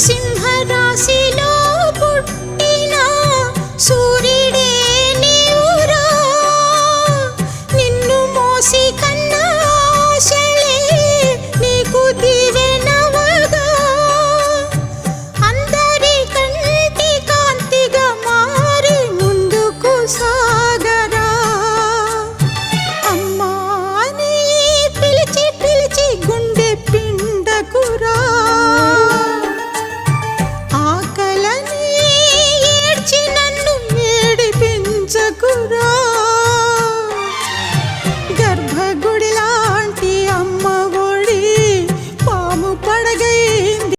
sin 사랑